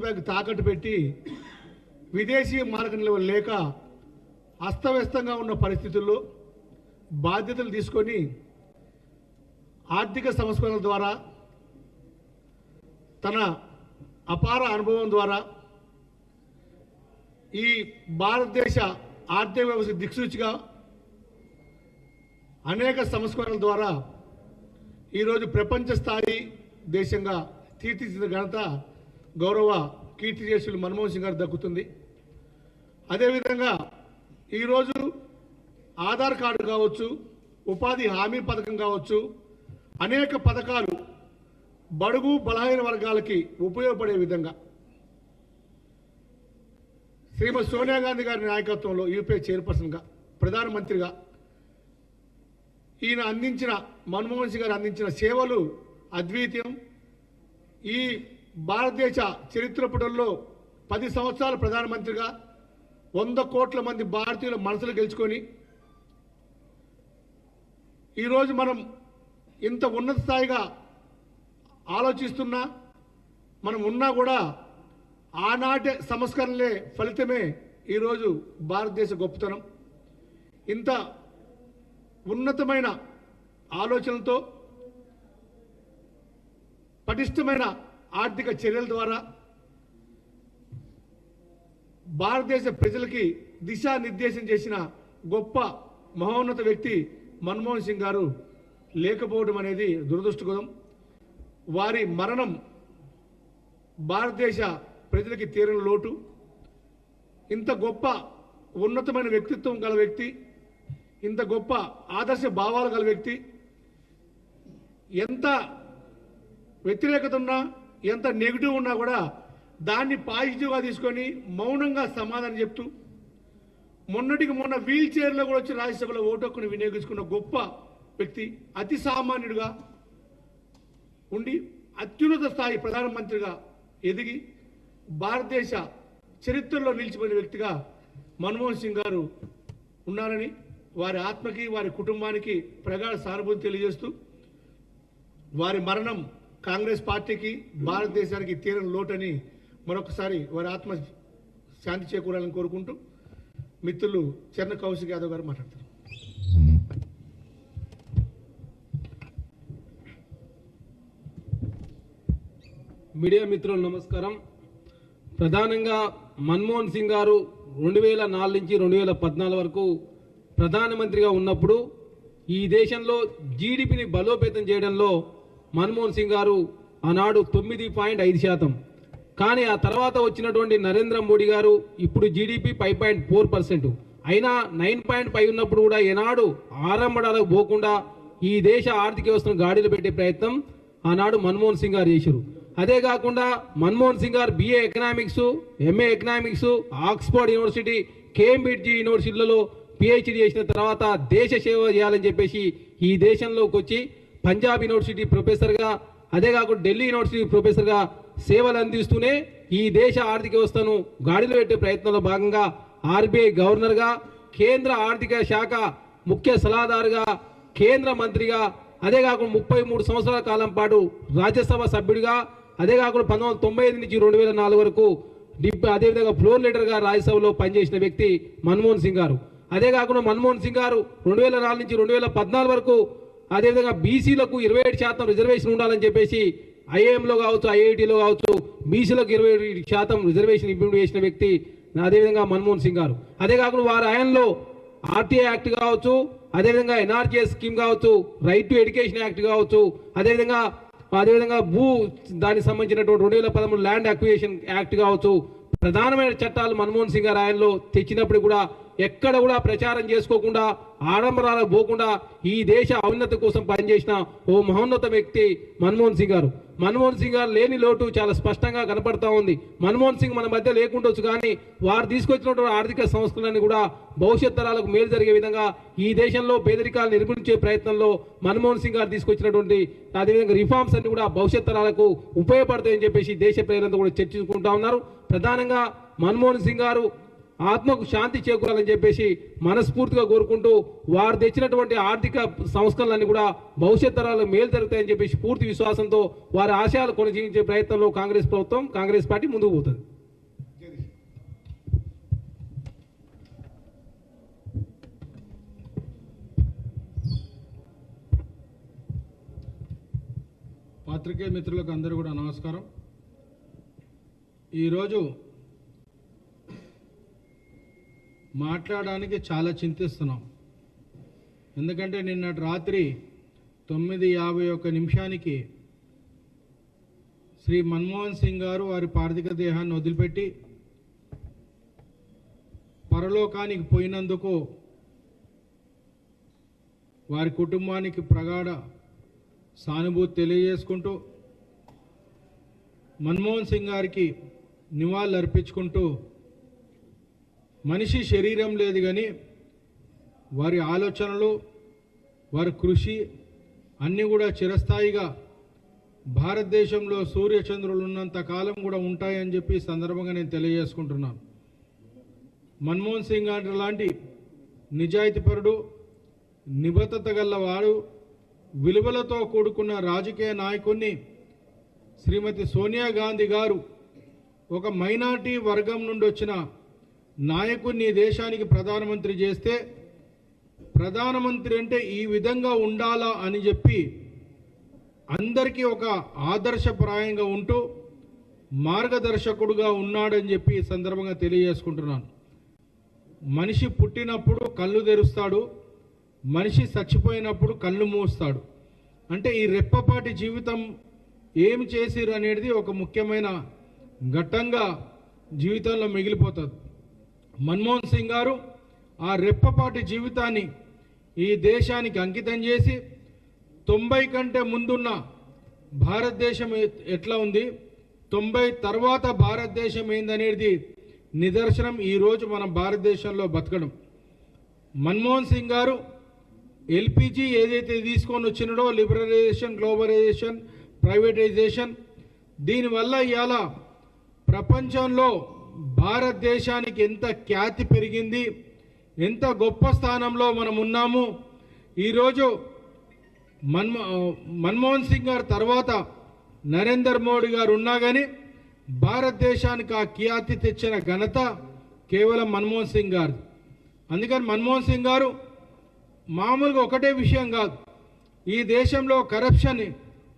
Bank తాకట్టు పెట్టి విదేశీ మార్గ నిల్వ లేక అస్తవ్యస్తంగా ఉన్న పరిస్థితుల్లో బాధ్యతలు తీసుకొని ఆర్థిక సంస్కరణల ద్వారా తన అపార అనుభవం ద్వారా ఈ భారతదేశ ఆర్థిక వ్యవస్థ దిక్సూచిగా అనేక సంస్కరణల ద్వారా ఈరోజు ప్రపంచ స్థాయి దేశంగా తీర్చిదిద్దిన ఘనత గౌరవ కీర్తిశేషులు మన్మోహన్ సింగ్ గారు దక్కుతుంది. అదేవిధంగా ఈరోజు ఆధార్ కార్డు కావచ్చు ఉపాధి హామీ పథకం కావచ్చు అనేక పథకాలు బడుగు బలహీన వర్గాలకి ఉపయోగపడే విధంగా శ్రీమతి సోనియా గాంధీ గారి నాయకత్వంలో యూపీఏ చైర్పర్సన్గా ప్రధానమంత్రిగా ఈయన అందించిన మన్మోహన్ సింగ్ గారు అందించిన సేవలు అద్వితీయం. ఈ భారతదేశ చరిత్ర పుటల్లో పది సంవత్సరాల ప్రధానమంత్రిగా వంద కోట్ల మంది భారతీయుల మనసులు గెలుచుకొని ఈరోజు మనం ఇంత ఉన్నత స్థాయిగా ఆలోచిస్తున్నా మనం ఉన్నా కూడా ఆనాటి సంస్కరణలే ఫలితమే ఈరోజు భారతదేశ గొప్పతనం. ఇంత ఉన్నతమైన ఆలోచనలతో పటిష్టమైన ఆర్థిక చర్యల ద్వారా భారతదేశ ప్రజలకి దిశానిర్దేశం చేసిన గొప్ప మహోన్నత వ్యక్తి మన్మోహన్ సింగ్ గారు లేకపోవడం అనేది దురదృష్టకరం. వారి మరణం భారతదేశ ప్రజలకి తీరని లోటు. ఇంత గొప్ప ఉన్నతమైన వ్యక్తిత్వం గల వ్యక్తి ఇంత గొప్ప ఆదర్శ భావాలు గల వ్యక్తి ఎంత వ్యతిరేకత ఉన్నా ఎంత నెగిటివ్ ఉన్నా కూడా దాన్ని పాజిటివ్గా తీసుకొని మౌనంగా సమాధానం చెప్తూ మొన్నటికి మొన్న వీల్ చైర్లో కూడా వచ్చి రాజ్యసభలో ఓటు వినియోగించుకున్న గొప్ప వ్యక్తి అతి సామాన్యుడిగా ఉండి అత్యున్నత స్థాయి ప్రధానమంత్రిగా ఎదిగి భారతదేశ చరిత్రలో నిలిచిపోయిన వ్యక్తిగా మన్మోహన్ సింగ్ గారు ఉన్నారని వారి ఆత్మకి వారి కుటుంబానికి ప్రగాఢ సానుభూతి తెలియజేస్తూ వారి మరణం కాంగ్రెస్ పార్టీకి భారతదేశానికి తీరని లోటని మరొకసారి వారి ఆత్మ శాంతి చేకూరాలని కోరుకుంటూ మిత్రులు చర్ణ కౌశిక్ యాదవ్ గారు మాట్లాడతారు. మీడియా మిత్రులు నమస్కారం. ప్రధానంగా మన్మోహన్ సింగ్ గారు రెండు వేల నాలుగు నుంచి రెండు వేల పద్నాలుగు వరకు ప్రధానమంత్రిగా ఉన్నప్పుడు ఈ దేశంలో జీడిపిని బలోపేతం చేయడంలో మన్మోహన్ సింగ్ గారు ఆనాడు తొమ్మిది పాయింట్ ఐదు శాతం. కానీ ఆ తర్వాత వచ్చినటువంటి నరేంద్ర మోడీ గారు ఇప్పుడు GDP five point four percent. అయినా నైన్ పాయింట్ ఫైవ్ ఉన్నప్పుడు కూడా ఏనాడు ఆరంభడాలకు పోకుండా ఈ దేశ ఆర్థిక వ్యవస్థను గాడిలో పెట్టే ప్రయత్నం ఆనాడు మన్మోహన్ సింగ్ గారు చేశారు. అదే కాకుండా మన్మోహన్ సింగ్ గారు BA economics MA economics Oxford university Cambridge యూనివర్సిటీలలో PhD చేసిన తర్వాత దేశ సేవ చేయాలని చెప్పేసి ఈ దేశంలోకి వచ్చి పంజాబ్ యూనివర్సిటీ ప్రొఫెసర్గా అదే కాకుండా ఢిల్లీ యూనివర్సిటీ ప్రొఫెసర్గా సేవలు అందిస్తూనే ఈ దేశ ఆర్థిక వ్యవస్థను గాడిలో పెట్టే ప్రయత్నంలో భాగంగా ఆర్బీఐ గవర్నర్గా కేంద్ర ఆర్థిక శాఖ ముఖ్య సలహాదారుగా కేంద్ర మంత్రిగా అదే కాకుండా ముప్పై మూడు సంవత్సరాల కాలం పాటు రాజ్యసభ సభ్యుడిగా అదే కాకుండా పంతొమ్మిది వందల తొంభై ఐదు నుంచి రెండు వేల నాలుగు వరకు డిప్ అదేవిధంగా ఫ్లోర్ లీడర్గా రాజ్యసభలో పనిచేసిన వ్యక్తి మన్మోహన్ సింగ్ గారు. అదే కాకుండా మన్మోహన్ సింగ్ గారు రెండు వేల నాలుగు నుంచి రెండు వేల పద్నాలుగు వరకు అదేవిధంగా బీసీలకు ఇరవై ఏడు శాతం రిజర్వేషన్ ఉండాలని చెప్పేసి ఐఏఎంలో కావచ్చు ఐఐటిలో కావచ్చు బీసీలకు ఇరవై ఏడు శాతం రిజర్వేషన్ ఇంప్లిమెంట్ చేసిన వ్యక్తి అదేవిధంగా మన్మోహన్ సింగ్ గారు. అదే కాకుండా వారి ఆయనలో ఆర్టీఐ యాక్ట్ కావచ్చు అదేవిధంగా ఎన్ఆర్జీఎస్ స్కీమ్ కావచ్చు రైట్ టు ఎడ్యుకేషన్ యాక్ట్ కావచ్చు అదేవిధంగా అదేవిధంగా భూ దానికి సంబంధించినటువంటి రెండు వేల పదమూడు ల్యాండ్ అక్విజిషన్ యాక్ట్ కావచ్చు ప్రధానమైన చట్టాలు మన్మోహన్ సింగ్ గారు ఆయనలో తెచ్చినప్పుడు కూడా ఎక్కడ కూడా ప్రచారం చేసుకోకుండా ఆడంబరాలకు పోకుండా ఈ దేశ ఔన్నతి కోసం పనిచేసిన ఓ మహోన్నత వ్యక్తి మన్మోహన్ సింగ్ గారు. మన్మోహన్ సింగ్ గారు లేని లోటు చాలా స్పష్టంగా కనపడతా ఉంది. మన్మోహన్ సింగ్ మన మధ్య లేకుండొచ్చు కానీ వారు తీసుకొచ్చినటువంటి ఆర్థిక సంస్కరణని కూడా భవిష్యత్ తరాలకు మేలు జరిగే విధంగా ఈ దేశంలో పేదరికాలను నిర్మించే ప్రయత్నంలో మన్మోహన్ సింగ్ గారు తీసుకొచ్చినటువంటి అదేవిధంగా రిఫార్మ్స్ అన్ని కూడా భవిష్యత్ తరాలకు ఉపయోగపడతాయని చెప్పేసి దేశ ప్రజలంతా కూడా చర్చించుకుంటా ఉన్నారు. ప్రధానంగా మన్మోహన్ సింగ్ గారు ఆత్మకు శాంతి చేకూరాలని చెప్పేసి మనస్ఫూర్తిగా కోరుకుంటూ వారు తెచ్చినటువంటి ఆర్థిక సంస్కరణలన్నీ కూడా భవిష్యత్ తరాలు మేలు జరుగుతాయని చెప్పేసి పూర్తి విశ్వాసంతో వారి ఆశయాలు కొనసాగించే ప్రయత్నంలో కాంగ్రెస్ ప్రభుత్వం కాంగ్రెస్ పార్టీ ముందుకు పోతుంది. పాత్రికేయ మిత్రులకు అందరూ కూడా నమస్కారం. ఈరోజు మాట్లాడడానికి చాలా చింతిస్తున్నాం. ఎందుకంటే నిన్నటి రాత్రి తొమ్మిది యాభై ఒక్క నిమిషానికి శ్రీ మన్మోహన్ సింగ్ గారు వారి పార్థిక దేహాన్ని వదిలిపెట్టి పరలోకానికి పోయినందుకు వారి కుటుంబానికి ప్రగాఢ సానుభూతి తెలియజేసుకుంటూ మన్మోహన్ సింగ్ గారికి నివాళులు అర్పించుకుంటూ మనిషి శరీరం లేదు కానీ వారి ఆలోచనలు వారి కృషి అన్నీ కూడా చిరస్థాయిగా భారతదేశంలో సూర్యచంద్రులు ఉన్నంత కాలం కూడా ఉంటాయని చెప్పి సందర్భంగా నేను తెలియజేసుకుంటున్నాను. మన్మోహన్ సింగ్ గారి లాంటి నిజాయితీపరుడు నిబద్ధత గల్లవాడు విలువలతో కూడుకున్న రాజకీయ నాయకుణ్ణి శ్రీమతి సోనియా గాంధీ గారు ఒక మైనార్టీ వర్గం నుండి వచ్చిన నాయకుడిని దేశానికి ప్రధానమంత్రి చేస్తే ప్రధానమంత్రి అంటే ఈ విధంగా ఉండాలా అని చెప్పి అందరికీ ఒక ఆదర్శప్రాయంగా ఉంటూ మార్గదర్శకుడుగా ఉన్నాడని చెప్పి ఈ సందర్భంగా తెలియజేసుకుంటున్నాను. మనిషి పుట్టినప్పుడు కళ్ళు తెరుస్తాడు మనిషి చచ్చిపోయినప్పుడు కళ్ళు మూస్తాడు. అంటే ఈ రెప్పపాటి జీవితం ఏం చేసిరు అనేది ఒక ముఖ్యమైన ఘట్టంగా జీవితంలో మిగిలిపోతుంది. మన్మోహన్ సింగ్ గారు ఆ రెప్పపాటి జీవితాన్ని ఈ దేశానికి అంకితం చేసి తొంభై కంటే ముందున్న భారతదేశం ఎట్లా ఉంది? తొంభై తర్వాత భారతదేశం ఏందనేది నిదర్శనం ఈరోజు మన భారతదేశంలో బతకడం. మన్మోహన్ సింగ్ గారు ఎల్పిజి ఏదైతే తీసుకొని వచ్చినాడో లిబరలైజేషన్ గ్లోబలైజేషన్ ప్రైవేటైజేషన్ దీనివల్ల ఇవాళ ప్రపంచంలో భారతదేశానికి ఎంత ఖ్యాతి పెరిగింది ఎంత గొప్ప స్థానంలో మనం ఉన్నాము. ఈరోజు మన్మో మన్మోహన్ సింగ్ గారు తర్వాత నరేందర్ మోడీ గారు ఉన్నా కానీ భారతదేశానికి ఆ ఖ్యాతి తెచ్చిన ఘనత కేవలం మన్మోహన్ సింగ్ గారు అందుకని మన్మోహన్ సింగ్ గారు మామూలుగా ఒకటే విషయం కాదు ఈ దేశంలో కరప్షన్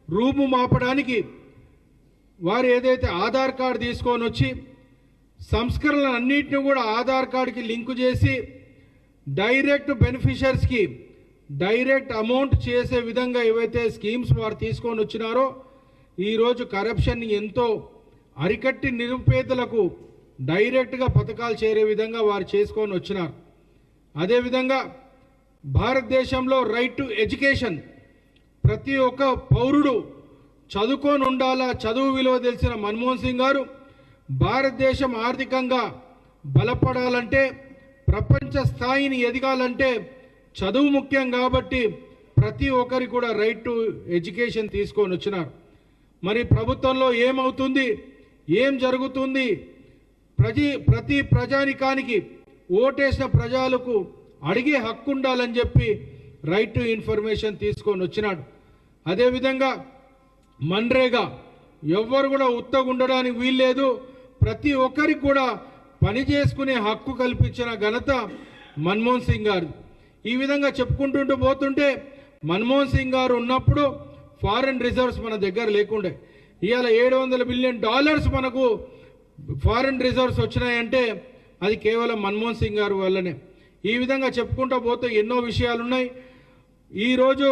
రూపు మాపడానికి వారు ఏదైతే ఆధార్ కార్డు తీసుకొని వచ్చి సంస్కరణలు అన్నింటినీ కూడా ఆధార్ కార్డుకి లింకు చేసి డైరెక్ట్ బెనిఫిషర్స్కి డైరెక్ట్ అమౌంట్ చేసే విధంగా ఏవైతే స్కీమ్స్ వారు తీసుకొని వచ్చినారో ఈరోజు కరప్షన్ ఎంతో అరికట్టి నిరుపేదలకు డైరెక్ట్గా పథకాలు చేరే విధంగా వారు చేసుకొని వచ్చినారు. అదేవిధంగా భారతదేశంలో రైట్ టు ఎడ్యుకేషన్ ప్రతి ఒక్క పౌరుడు చదువుకొని ఉండాలా? చదువు విలువ తెలిసిన మన్మోహన్ సింగ్ గారు భారతదేశం ఆర్థికంగా బలపడాలంటే ప్రపంచ స్థాయిని ఎదగాలంటే చదువు ముఖ్యం కాబట్టి ప్రతి ఒక్కరి కూడా రైట్ టు ఎడ్యుకేషన్ తీసుకొని వచ్చినారు. మరి ప్రభుత్వంలో ఏమవుతుంది? ఏం జరుగుతుంది? ప్రతి ప్రతి ప్రజానికానికి ఓటేసిన ప్రజలకు అడిగే హక్కు ఉండాలని చెప్పి రైట్ టు ఇన్ఫర్మేషన్ తీసుకొని వచ్చినాడు. అదేవిధంగా మన్రేగా ఎవ్వరు కూడా ఉత్తగా ఉండడానికి వీల్లేదు. ప్రతి ఒక్కరికి కూడా పని చేసుకునే హక్కు కల్పించిన ఘనత మన్మోహన్ సింగ్ గారు ఈ విధంగా చెప్పుకుంటుంటూ పోతుంటే మన్మోహన్ సింగ్ గారు ఉన్నప్పుడు ఫారెన్ రిజర్వ్స్ మన దగ్గర లేకుండే. ఇవాళ ఏడు వందల బిలియన్ డాలర్స్ మనకు ఫారెన్ రిజర్వ్స్ వచ్చినాయంటే అది కేవలం మన్మోహన్ సింగ్ గారు వల్లనే. ఈ విధంగా చెప్పుకుంటూ పోతే ఎన్నో విషయాలు ఉన్నాయి ఈరోజు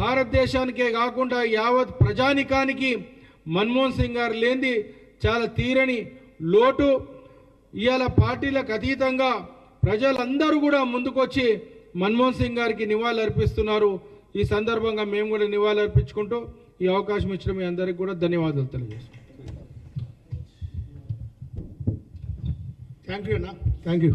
భారతదేశానికే కాకుండా యావత్ ప్రజానికానికి మన్మోహన్ సింగ్ గారు లేనిది చాలా తీరని లోటు. ఇవాళ పార్టీలకు అతీతంగా ప్రజలందరూ కూడా ముందుకొచ్చి మన్మోహన్ సింగ్ గారికి నివాళులు అర్పిస్తున్నారు. ఈ సందర్భంగా మేము కూడా నివాళులు అర్పించుకుంటూ ఈ అవకాశం ఇచ్చిన మీ అందరికీ కూడా ధన్యవాదాలు తెలియజేస్తాం థ్యాంక్ యూ అన్న. Thank you